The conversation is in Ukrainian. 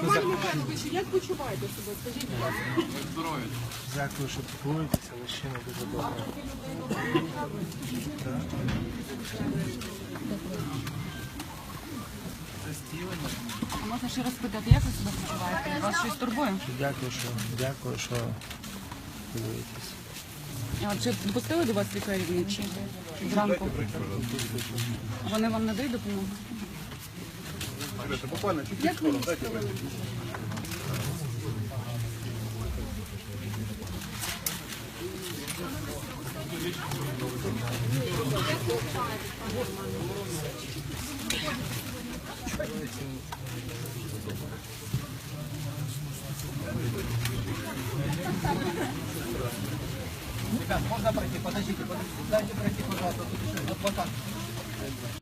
Роман Михайлович, як почуваєте себе? Скажіть, будь ласка. Дякую, що піклуєтеся, лише не дуже добре. А можна ще раз спитати, як ви себе почуваєте? Вас щось турбує? Дякую, що дякую, що піклуєтеся. А чи допустили до вас лікарі вночі? Зранку? Вони вам надають допомогу? Як ви їх спілили? Ребят, можно пройти? Подождите, подождите. Дайте пройти, пожалуйста. Вот, вот так.